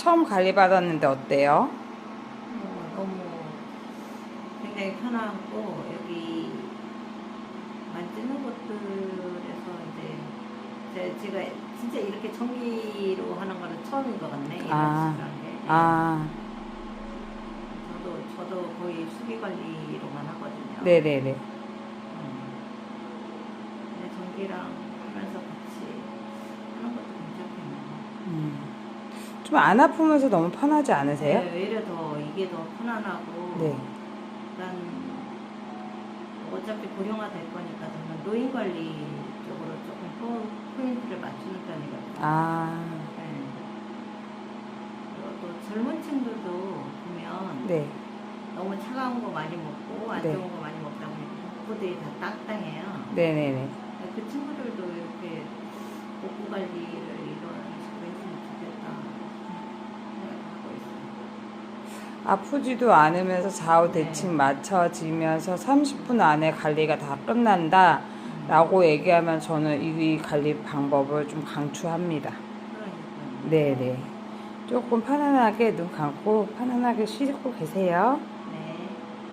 처음 관리 받았는데 어때요? 어, 너무 굉장히 편하고 여기 만지는 것들에서 이제 제- 제가 진짜 이렇게 전기로 하는 거는 처음인 것 같네. 이런 아. 식으로. 아, 저도 저도 거의 수기 관리로만 하거든요. 네네네. 음. 근데 전기랑 하면서 같이 하는 것도. 좀 안 아프면서 너무 편하지 않으세요? 네, 오히려 더 이게 더 편안하고 네. 일단 어차피 고령화 될 거니까 저는 노인 관리 쪽으로 조금 포, 포인트를 맞추는 편이거든요. 아, 네. 그리고 또 젊은 층들도 보면 네. 너무 차가운 거 많이 먹고 안 네. 좋은 거 많이 먹다 보니까 복부들이 다 딱딱해요. 네네네. 그 친구들도 이렇게 복부 관리를 이런 식으로 했으면 좋겠다 생각하고 있어요. 아프지도 않으면서 좌우 대칭 맞춰지면서 30분 안에 관리가 다 끝난다. 라고 얘기하면 저는 이 관리 방법을 좀 강추합니다. 네네. 조금 편안하게 눈 감고 편안하게 쉬고 계세요.